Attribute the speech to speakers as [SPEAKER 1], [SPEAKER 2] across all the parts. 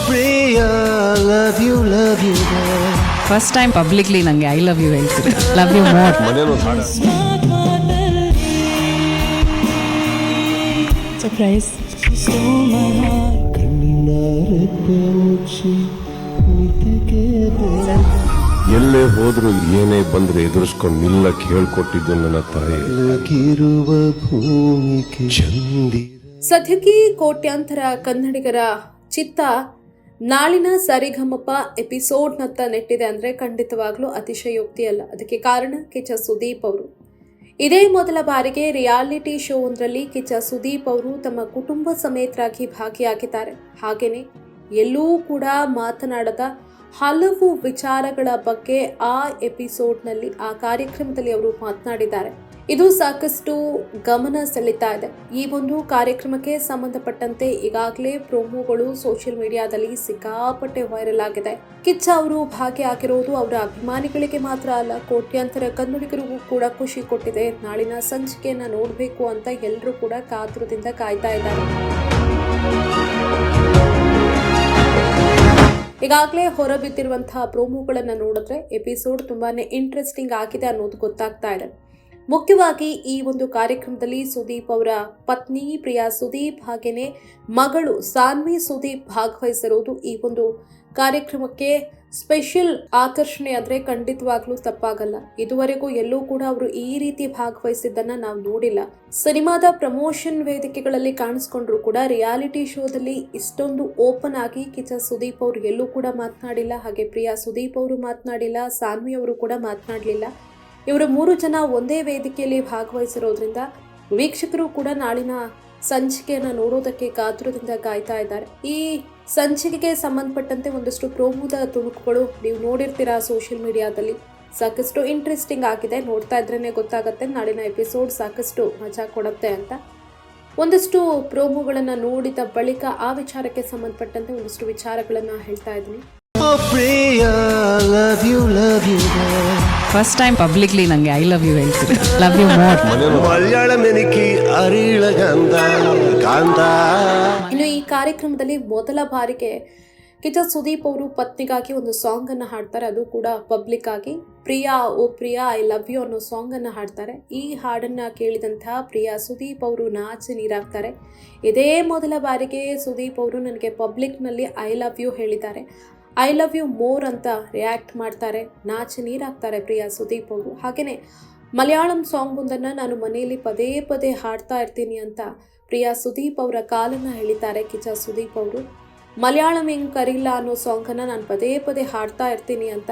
[SPEAKER 1] Priya love you love you
[SPEAKER 2] first time publicly ನಂಗೆ I love you ಹೇಳ್ತೀನಿ love you more
[SPEAKER 3] surprise
[SPEAKER 4] ಎಲ್ಲೇ ಹೋದ್ರು ಏನೇ ಬಂದ್ರೆ ಎದುರಿಸ್ಕೊಂಡು ನಿಲ್ಲಕ್ಕೆ ಹೇಳ್ಕೊಟ್ಟಿದ್ದು ನನ್ನ ತಾಯಿ.
[SPEAKER 1] ಬೆಳಗಿರುವ ಭೂಮಿಗೆ
[SPEAKER 5] ಸದ್ಯಕ್ಕೆ ಕೋಟ್ಯಾಂತರ ಕನ್ನಡಿಗರ ಚಿತ್ತ ನಾಳಿನ ಸರಿಗಮಪ ಎಪಿಸೋಡ್ನತ್ತ ನೆಟ್ಟಿದೆ ಅಂದರೆ ಖಂಡಿತವಾಗ್ಲೂ ಅತಿಶಯೋಕ್ತಿ ಅಲ್ಲ. ಅದಕ್ಕೆ ಕಾರಣ ಕಿಚ್ಚ ಸುದೀಪ್ ಅವರು. ಇದೇ ಮೊದಲ ಬಾರಿಗೆ ರಿಯಾಲಿಟಿ ಶೋ ಒಂದರಲ್ಲಿ ಕಿಚ್ಚ ಸುದೀಪ್ ಅವರು ತಮ್ಮ ಕುಟುಂಬ ಸಮೇತರಾಗಿ ಭಾಗಿಯಾಗಿದ್ದಾರೆ. ಹಾಗೆಯೇ ಎಲ್ಲೂ ಕೂಡ ಮಾತನಾಡದ ಹಲವು ವಿಚಾರಗಳ ಬಗ್ಗೆ ಆ ಎಪಿಸೋಡ್ನಲ್ಲಿ, ಆ ಕಾರ್ಯಕ್ರಮದಲ್ಲಿ ಅವರು ಮಾತನಾಡಿದ್ದಾರೆ. ಇದು ಸಾಕಷ್ಟು ಗಮನ ಸೆಳೀತಾ ಇದೆ. ಈ ಒಂದು ಕಾರ್ಯಕ್ರಮಕ್ಕೆ ಸಂಬಂಧಪಟ್ಟಂತೆ ಈಗಾಗಲೇ ಪ್ರೋಮೋಗಳು ಸೋಷಿಯಲ್ ಮೀಡಿಯಾದಲ್ಲಿ ಸಿಕ್ಕಾಪಟ್ಟೆ ವೈರಲ್ ಆಗಿದೆ. ಕಿಚ್ಚ ಅವರು ಭಾಗಿಯಾಗಿರೋದು ಅವರ ಅಭಿಮಾನಿಗಳಿಗೆ ಮಾತ್ರ ಅಲ್ಲ, ಕೋಟ್ಯಾಂತರ ಕನ್ನಡಿಗರಿಗೂ ಕೂಡ ಖುಷಿ ಕೊಟ್ಟಿದೆ. ನಾಳಿನ ಸಂಚಿಕೆಯನ್ನ ನೋಡಬೇಕು ಅಂತ ಎಲ್ಲರೂ ಕೂಡ ಕಾತುರದಿಂದ ಕಾಯ್ತಾ ಇದ್ದಾರೆ. ಈಗಾಗಲೇ ಹೊರಬಿದ್ದಿರುವಂತಹ ಪ್ರೋಮೋಗಳನ್ನು ನೋಡಿದ್ರೆ ಎಪಿಸೋಡ್ ತುಂಬಾನೇ ಇಂಟ್ರೆಸ್ಟಿಂಗ್ ಆಗಿದೆ ಅನ್ನೋದು ಗೊತ್ತಾಗ್ತಾ ಇದೆ. ಮುಖ್ಯವಾಗಿ ಈ ಒಂದು ಕಾರ್ಯಕ್ರಮದಲ್ಲಿ ಸುದೀಪ್ ಅವರ ಪತ್ನಿ ಪ್ರಿಯಾ ಸುದೀಪ್ ಹಾಗೇನೆ ಮಗಳು ಸಾನ್ವಿ ಸುದೀಪ್ ಭಾಗವಹಿಸಿರುವುದು ಈ ಒಂದು ಕಾರ್ಯಕ್ರಮಕ್ಕೆ ಸ್ಪೆಷಲ್ ಆಕರ್ಷಣೆ ಆದರೆ ಖಂಡಿತವಾಗ್ಲೂ ತಪ್ಪಾಗಲ್ಲ. ಇದುವರೆಗೂ ಎಲ್ಲೂ ಕೂಡ ಅವರು ಈ ರೀತಿ ಭಾಗವಹಿಸಿದ್ದನ್ನ ನಾವು ನೋಡಿಲ್ಲ. ಸಿನಿಮಾದ ಪ್ರಮೋಷನ್ ವೇದಿಕೆಗಳಲ್ಲಿ ಕಾಣಿಸ್ಕೊಂಡ್ರು ಕೂಡ ರಿಯಾಲಿಟಿ ಶೋದಲ್ಲಿ ಇಷ್ಟೊಂದು ಓಪನ್ ಆಗಿ ಕಿಚ ಸುದೀಪ್ ಅವರು ಎಲ್ಲೂ ಕೂಡ ಮಾತನಾಡಿಲ್ಲ. ಹಾಗೆ ಪ್ರಿಯಾ ಸುದೀಪ್ ಅವರು ಮಾತನಾಡಿಲ್ಲ, ಸಾನ್ವಿ ಅವರು ಕೂಡ ಮಾತನಾಡಲಿಲ್ಲ. ಇವರು ಮೂರು ಜನ ಒಂದೇ ವೇದಿಕೆಯಲ್ಲಿ ಭಾಗವಹಿಸಿರೋದ್ರಿಂದ ವೀಕ್ಷಕರು ಕೂಡ ನಾಳಿನ ಸಂಚಿಕೆಯನ್ನು ನೋಡೋದಕ್ಕೆ ಕಾತುರದಿಂದ ಕಾಯ್ತಾ ಇದ್ದಾರೆ. ಈ ಸಂಚಿಕೆಗೆ ಸಂಬಂಧಪಟ್ಟಂತೆ ಒಂದಷ್ಟು ಪ್ರೋಮೋದ ತುಣುಕುಗಳು ನೀವು ನೋಡಿರ್ತೀರಾ ಸೋಷಿಯಲ್ ಮೀಡಿಯಾದಲ್ಲಿ ಸಾಕಷ್ಟು ಇಂಟ್ರೆಸ್ಟಿಂಗ್ ಆಗಿದೆ. ನೋಡ್ತಾ ಇದ್ರೇ ಗೊತ್ತಾಗುತ್ತೆ. ನಾಳಿನ ಎಪಿಸೋಡ್ ಸಾಕಷ್ಟು ಮಜಾ ಕೊಡುತ್ತೆ ಅಂತ. ಒಂದಷ್ಟು ಪ್ರೋಮೋಗಳನ್ನು ನೋಡಿದ ಬಳಿಕ ಆ ವಿಚಾರಕ್ಕೆ ಸಂಬಂಧಪಟ್ಟಂತೆ ಒಂದಷ್ಟು ವಿಚಾರಗಳನ್ನು ಹೇಳ್ತಾ ಇದ್ದೀನಿ.
[SPEAKER 1] Love you love you
[SPEAKER 2] first time publicly ನನಗೆ ಐ ಲವ್ ಯು ಹೇಳ್ತೀನಿ ಲವ್ ಯು ಮೋರ್
[SPEAKER 1] ಮಲಯಾಳ ಮೆನಿಕಿ ಅರಿಳ ಗಂಧ ಕಾಂತ.
[SPEAKER 5] ಇನ್ನು ಈ ಕಾರ್ಯಕ್ರಮದಲ್ಲಿ ಮೊದಲ ಬಾರಿಗೆ ಕಿಚ್ಚ ಸುದೀಪ್ ಅವರು ಪತ್ನಿಗಾಗಿ ಒಂದು ಸಾಂಗ್ ಅನ್ನು ಹಾಡ್ತಾರೆ. ಅದು ಕೂಡ ಪಬ್ಲಿಕ್ ಆಗಿ. ಪ್ರಿಯಾ ಓ ಪ್ರಿಯಾ ಐ ಲವ್ ಯು ಅನ್ನೋ ಸಾಂಗ್ ಅನ್ನು ಹಾಡ್ತಾರೆ. ಈ ಹಾಡನ್ನ ಕೇಳಿದಂತಹ ಪ್ರಿಯಾ ಸುದೀಪ್ ಅವರು ನಾಚಿ ನೀರಾಗ್ತಾರೆ. ಇದೇ ಮೊದಲ ಬಾರಿಗೆ ಸುದೀಪ್ ಅವರು ನನಗೆ ಪಬ್ಲಿಕ್ನಲ್ಲಿ ಐ ಲವ್ ಯು ಹೇಳಿದ್ದಾರೆ. ಐ ಲವ್ ಯು ಮೋರ್ ಅಂತ ರಿಯಾಕ್ಟ್ ಮಾಡ್ತಾರೆ, ನಾಚಿ ನೀರಾಗ್ತಾರೆ ಪ್ರಿಯಾ ಸುದೀಪ್ ಅವರು. ಹಾಗೆಯೇ ಮಲಯಾಳಂ ಸಾಂಗ್ ಒಂದನ್ನು ನಾನು ಮನೆಯಲ್ಲಿ ಪದೇ ಪದೇ ಹಾಡ್ತಾ ಇರ್ತೀನಿ ಅಂತ ಪ್ರಿಯಾ ಸುದೀಪ್ ಅವರ ಕಾಲನ್ನು ಹೇಳಿದ್ದಾರೆ ಕಿಚ ಸುದೀಪ್ ಅವರು. ಮಲಯಾಳಂ ಹೆಂಗೆ ಕರಿಲ್ಲ ಅನ್ನೋ ಸಾಂಗನ್ನು ನಾನು ಪದೇ ಪದೇ ಹಾಡ್ತಾ ಇರ್ತೀನಿ ಅಂತ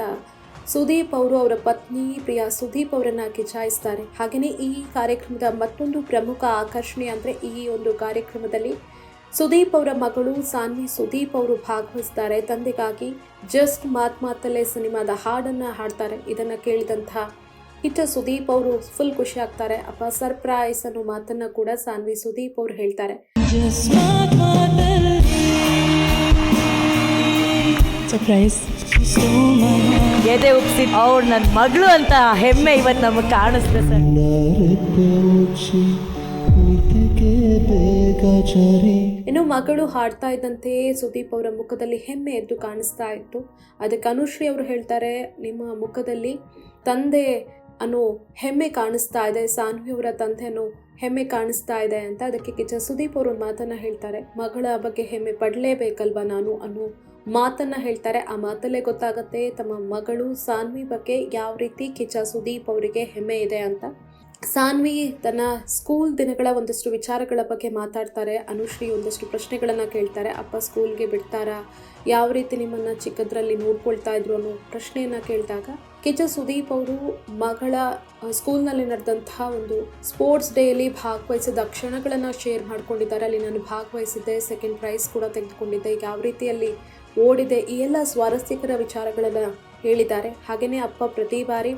[SPEAKER 5] ಸುದೀಪ್ ಅವರು ಅವರ ಪತ್ನಿ ಪ್ರಿಯಾ ಸುದೀಪ್ ಅವರನ್ನು ಕಿಚಾಯಿಸ್ತಾರೆ ಹಾಗೆಯೇ ಈ ಕಾರ್ಯಕ್ರಮದ ಮತ್ತೊಂದು ಪ್ರಮುಖ ಆಕರ್ಷಣೆ ಅಂದರೆ ಈ ಒಂದು ಕಾರ್ಯಕ್ರಮದಲ್ಲಿ ಸುದೀಪ್ ಅವರ ಮಗಳು ಸಾನ್ವಿ ಸುದೀಪ್ ಅವರು ಭಾಗವಹಿಸ್ತಾರೆ. ತಂದೆಗಾಗಿ ಜಸ್ಟ್ ಮಾತ್ ಮಾತಲ್ಲೇ ಸಿನಿಮಾದ ಹಾಡನ್ನು ಹಾಡ್ತಾರೆ. ಇದನ್ನು ಕೇಳಿದಂತಹ ಹಿಟ್ಟ ಸುದೀಪ್ ಅವರು ಫುಲ್ ಖುಷಿ ಆಗ್ತಾರೆ. ಅಪ್ಪ ಸರ್ಪ್ರೈಸ್ ಅನ್ನೋ ಮಾತನ್ನು ಕೂಡ ಸಾನ್ವಿ ಸುದೀಪ್ ಅವರು ಹೇಳ್ತಾರೆ.
[SPEAKER 3] ಸರ್ಪ್ರೈಸ್
[SPEAKER 6] ಎದೆ ಉಪ್ಸಿ ಅವ್ರು ನನ್ನ ಮಗಳು ಅಂತ ಹೆಮ್ಮೆ ಇವತ್ತು ನಮಗೆ ಕಾಣಿಸ್ತೆ ಸರ್.
[SPEAKER 5] ಇನ್ನು ಮಗಳು ಹಾಡ್ತಾ ಇದ್ದಂತೆ ಸುದೀಪ್ ಅವರ ಮುಖದಲ್ಲಿ ಹೆಮ್ಮೆ ಎದ್ದು ಕಾಣಿಸ್ತಾ ಇತ್ತು. ಅದಕ್ಕೆ ಅನುಶ್ರೀ ಅವರು ಹೇಳ್ತಾರೆ, ನಿಮ್ಮ ಮುಖದಲ್ಲಿ ತಂದೆ ಅನ್ನೋ ಹೆಮ್ಮೆ ಕಾಣಿಸ್ತಾ ಇದೆ, ಸಾನ್ವಿ ಅವರ ತಂದೆ ಅನ್ನೋ ಹೆಮ್ಮೆ ಕಾಣಿಸ್ತಾ ಇದೆ ಅಂತ ಅದಕ್ಕೆ ಕಿಚ್ಚ ಸುದೀಪ್ ಅವರು ಮಾತನ್ನ ಹೇಳ್ತಾರೆ. ಮಗಳ ಬಗ್ಗೆ ಹೆಮ್ಮೆ ಪಡಲೇಬೇಕಲ್ವಾ ನಾನು ಅನ್ನೋ ಮಾತನ್ನ ಹೇಳ್ತಾರೆ. ಆ ಮಾತಲ್ಲೇ ಗೊತ್ತಾಗುತ್ತೆ, ತಮ್ಮ ಮಗಳು ಸಾನ್ವಿ ಬಗ್ಗೆ ಯಾವ ರೀತಿ ಕಿಚ್ಚ ಸುದೀಪ್ ಅವರಿಗೆ ಹೆಮ್ಮೆ ಇದೆ ಅಂತ. ಸಾನ್ವಿ ತನ್ನ ಸ್ಕೂಲ್ ದಿನಗಳ ಒಂದಷ್ಟು ವಿಚಾರಗಳ ಬಗ್ಗೆ ಮಾತಾಡ್ತಾರೆ. ಅನುಶ್ರೀ ಒಂದಷ್ಟು ಪ್ರಶ್ನೆಗಳನ್ನು ಕೇಳ್ತಾರೆ. ಅಪ್ಪ ಸ್ಕೂಲ್ಗೆ ಬಿಡ್ತಾರಾ? ಯಾವ ರೀತಿ ನಿಮ್ಮನ್ನು ಚಿಕ್ಕದ್ರಲ್ಲಿ ನೋಡ್ಕೊಳ್ತಾ ಇದ್ರು ಅನ್ನೋ ಪ್ರಶ್ನೆಯನ್ನು ಕೇಳಿದಾಗ ಕಿಚ ಸುದೀಪ್ ಅವರು ಮಗಳ ಸ್ಕೂಲ್ನಲ್ಲಿ ನಡೆದಂತಹ ಒಂದು ಸ್ಪೋರ್ಟ್ಸ್ ಡೇಯಲ್ಲಿ ಭಾಗವಹಿಸಿದ ಕ್ಷಣಗಳನ್ನು ಶೇರ್ ಮಾಡ್ಕೊಂಡಿದ್ದಾರೆ. ಅಲ್ಲಿ ನಾನು ಭಾಗವಹಿಸಿದ್ದೆ. ಸೆಕೆಂಡ್ ಪ್ರೈಸ್ ಕೂಡ ತೆಗೆದುಕೊಂಡಿದ್ದೆ. ಈಗ ಯಾವ ರೀತಿಯಲ್ಲಿ ಓಡಿದೆ. ಈ ಎಲ್ಲ ಸ್ವಾರಸ್ಯಕರ ವಿಚಾರಗಳನ್ನು ಹೇಳಿದ್ದಾರೆ. ಹಾಗೆಯೇ ಅಪ್ಪ ಪ್ರತಿ ಬಾರಿ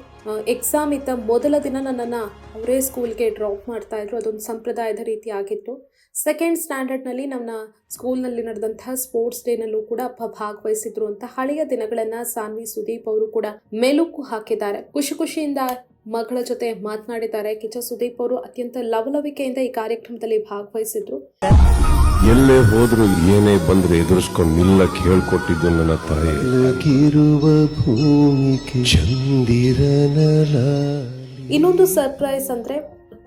[SPEAKER 5] ಎಕ್ಸಾಮ್ ಇದ್ದ ಮೊದಲ ದಿನ ನನ್ನನ್ನು ಅವರೇ ಸ್ಕೂಲ್ಗೆ ಡ್ರಾಪ್ ಮಾಡ್ತಾ ಇದ್ರು. ಅದೊಂದು ಸಂಪ್ರದಾಯದ ರೀತಿ ಆಗಿತ್ತು. ಸೆಕೆಂಡ್ ಸ್ಟ್ಯಾಂಡರ್ಡ್ನಲ್ಲಿ ನಮ್ಮ ಸ್ಕೂಲ್ನಲ್ಲಿ ನಡೆದಂತಹ ಸ್ಪೋರ್ಟ್ಸ್ ಡೇನಲ್ಲೂ ಕೂಡ ಅಪ್ಪ ಭಾಗವಹಿಸಿದ್ರು ಅಂತ ಹಳೆಯ ದಿನಗಳನ್ನು ಸಾನ್ವಿ, ಸುದೀಪ್ ಅವರು ಕೂಡ ಮೆಲುಕು ಹಾಕಿದ್ದಾರೆ. ಖುಷಿ ಖುಷಿಯಿಂದ ಮಗಳ ಜೊತೆ ಮಾತನಾಡಿದ್ದಾರೆ. ಕಿಚ ಸುದೀಪ್ ಅವರು ಅತ್ಯಂತ ಲವಲವಿಕೆಯಿಂದ ಈ ಕಾರ್ಯಕ್ರಮದಲ್ಲಿ ಭಾಗವಹಿಸಿದ್ರು.
[SPEAKER 4] ಎಲ್ಲೇ ಹೋದ್ರು ಏನೇ ಬಂದ್ರೆ ಎದುರಿಸ್ಕೊಂಡು ನಿಲ್ಲ ಹೇಳ್ಕೊಟ್ಟಿದ್ದು ನನ್ನ ತಾಯಿ.
[SPEAKER 1] ಲಗಿರುವ ಭೂಮಿಗೆ ಚಂದಿರನಲ
[SPEAKER 5] ಇನ್ನೊಂದು ಸರ್ಪ್ರೈಸ್ ಅಂದ್ರೆ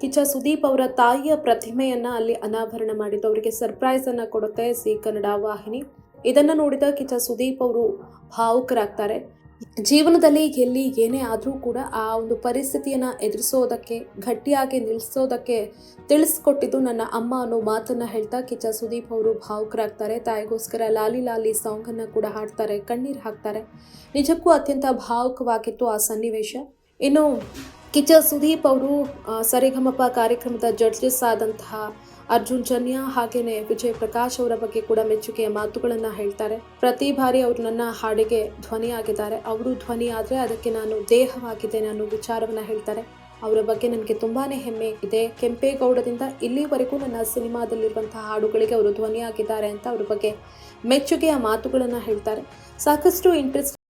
[SPEAKER 5] ಕಿಚ್ಚ ಸುದೀಪ್ ಅವರ ತಾಯಿಯ ಪ್ರತಿಮೆಯನ್ನ ಅಲ್ಲಿ ಅನಾವರಣ ಮಾಡಿದ್ದು. ಅವರಿಗೆ ಸರ್ಪ್ರೈಸ್ ಅನ್ನ ಕೊಡುತ್ತೆ ಸಿ ಕನ್ನಡ ವಾಹಿನಿ. ಇದನ್ನ ನೋಡಿದ ಕಿಚ್ಚ ಸುದೀಪ್ ಅವರು ಭಾವುಕರಾಗ್ತಾರೆ. ಜೀವನದಲ್ಲಿ ಎಲ್ಲಿ ಏನೇ ಆದರೂ ಕೂಡ ಆ ಒಂದು ಪರಿಸ್ಥಿತಿಯನ್ನು ಎದುರಿಸೋದಕ್ಕೆ, ಗಟ್ಟಿಯಾಗಿ ನಿಲ್ಲಿಸೋದಕ್ಕೆ ತಿಳಿಸ್ಕೊಟ್ಟಿದ್ದು ನನ್ನ ಅಮ್ಮ ಅನ್ನೋ ಮಾತನ್ನು ಹೇಳ್ತಾ ಕಿಚ್ಚ ಸುದೀಪ್ ಅವರು ಭಾವುಕರಾಗ್ತಾರೆ. ತಾಯಿಗೋಸ್ಕರ ಲಾಲಿ ಲಾಲಿ ಸಾಂಗನ್ನು ಕೂಡ ಹಾಡ್ತಾರೆ, ಕಣ್ಣೀರು ಹಾಕ್ತಾರೆ. ನಿಜಕ್ಕೂ ಅತ್ಯಂತ ಭಾವುಕವಾಗಿತ್ತು ಆ ಸನ್ನಿವೇಶ. ಇನ್ನು ಕಿಚ್ಚ ಸುದೀಪ್ ಅವರು ಸರಿಗಮಪ ಕಾರ್ಯಕ್ರಮದ ಜಡ್ಜಸ್ ಆದಂತಹ ಅರ್ಜುನ್ ಜನ್ಯ ಹಾಗೇನೆ ವಿಜಯ್ ಪ್ರಕಾಶ್ ಅವರ ಬಗ್ಗೆ ಕೂಡ ಮೆಚ್ಚುಗೆಯ ಮಾತುಗಳನ್ನ ಹೇಳ್ತಾರೆ. ಪ್ರತಿ ಬಾರಿ ಅವರು ನನ್ನ ಹಾಡಿಗೆ ಧ್ವನಿ ಆಗಿದ್ದಾರೆ ಅವರು ಧ್ವನಿ ಆದರೆ ಅದಕ್ಕೆ ನಾನು ದೇಹವಾಗಿದ್ದೇನೆ ಅನ್ನೋ ವಿಚಾರವನ್ನ ಹೇಳ್ತಾರೆ. ಅವರ ಬಗ್ಗೆ ನನಗೆ ತುಂಬಾನೇ ಹೆಮ್ಮೆ ಇದೆ. ಕೆಂಪೇಗೌಡದಿಂದ ಇಲ್ಲಿವರೆಗೂ ನನ್ನ ಸಿನಿಮಾದಲ್ಲಿರುವಂತಹ ಹಾಡುಗಳಿಗೆ ಅವರು ಧ್ವನಿಯಾಗಿದ್ದಾರೆ ಅಂತ ಅವ್ರ ಬಗ್ಗೆ ಮೆಚ್ಚುಗೆಯ ಮಾತುಗಳನ್ನ ಹೇಳ್ತಾರೆ. ಸಾಕಷ್ಟು ಇಂಟ್ರೆಸ್ಟ್